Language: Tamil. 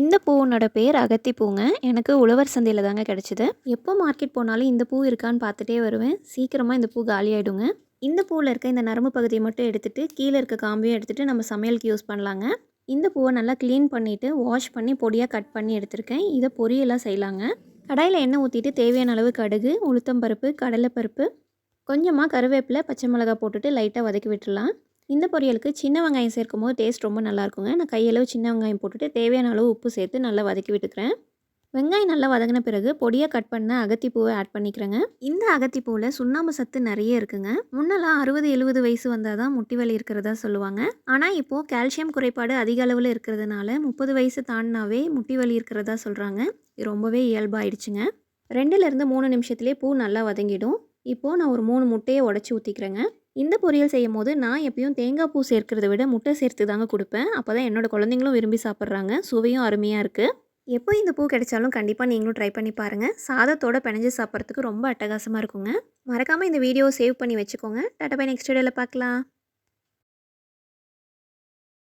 இந்த பூவோட பேர் அகத்தி பூங்க. எனக்கு உழவர் சந்தையில் தாங்க கிடச்சிது. எப்போ மார்க்கெட் போனாலும் இந்த பூ இருக்கான்னு பார்த்துட்டே வருவேன். சீக்கிரமாக இந்த பூ காலியாயிடுங்க இந்த பூவில் இருக்க இந்த நரம்பு பகுதியை மட்டும் எடுத்துகிட்டு கீழே இருக்க காம்பையும் எடுத்துகிட்டு நம்ம சமையலுக்கு யூஸ் பண்ணலாங்க. இந்த பூவை நல்லா க்ளீன் பண்ணிவிட்டு வாஷ் பண்ணி பொடியாக கட் பண்ணி எடுத்திருக்கேன். இதை பொரியெல்லாம் செய்யலாங்க. கடாயில் எண்ணெய் ஊற்றிட்டு தேவையான அளவு கடுகு உளுத்தம்பருப்பு கடலைப்பருப்பு கொஞ்சமாக கருவேப்பிலை பச்சை மிளகாய் போட்டுட்டு லைட்டாக வதக்கி விட்டுடலாம் இந்த பொரியலுக்கு சின்ன வெங்காயம் சேர்க்கும் போது டேஸ்ட் ரொம்ப நல்லா இருக்குங்க நான் கையளவு சின்ன வெங்காயம் போட்டுட்டு தேவையான அளவு உப்பு சேர்த்து நல்லா வதக்கி விட்டுக்கிறேன். வெங்காயம் நல்லா வதங்கின பிறகு பொடியாக கட் பண்ண அகத்திப்பூவை ஆட் பண்ணிக்கிறேங்க. இந்த அகத்திப்பூவில் சுண்ணாம்பு சத்து நிறைய இருக்குங்க. முன்னெல்லாம் அறுபது எழுபது வயசு வந்தால் தான் முட்டி வலி இருக்கிறதா சொல்லுவாங்க. ஆனால் இப்போது கால்சியம் குறைபாடு அதிக அளவில் இருக்கிறதுனால முப்பது வயசு தாண்டினாவே முட்டி வலி இருக்கிறதா சொல்கிறாங்க இது ரொம்பவே இயல்பாயிடுச்சுங்க. ரெண்டுலேருந்து மூணு நிமிஷத்துலேயே பூ நல்லா வதங்கிடும். இப்போது நான் ஒரு மூணு முட்டையை உடச்சி ஊற்றிக்கிறேங்க இந்த பொரியல் செய்யும் போது நான் எப்பயும் தேங்காய் பூ சேர்க்கிறத விட முட்டை சேர்த்து தாங்க கொடுப்பேன். அப்போ தான் என்னோடய குழந்தைங்களும் விரும்பி சாப்பிட்றாங்க. சுவையும் அருமையாக இருக்குது எப்போ இந்த பூ கிடைச்சாலும் கண்டிப்பாக நீங்களும் ட்ரை பண்ணி பாருங்கள் சாதத்தோட பிணைஞ்சு சாப்பிட்றதுக்கு ரொம்ப அட்டகாசமாக இருக்குங்க. மறக்காமல் இந்த வீடியோவை சேவ் பண்ணி வச்சுக்கோங்க. டாட்டா பை நெக்ஸ்ட் வீடியோவில் பார்க்கலாம்.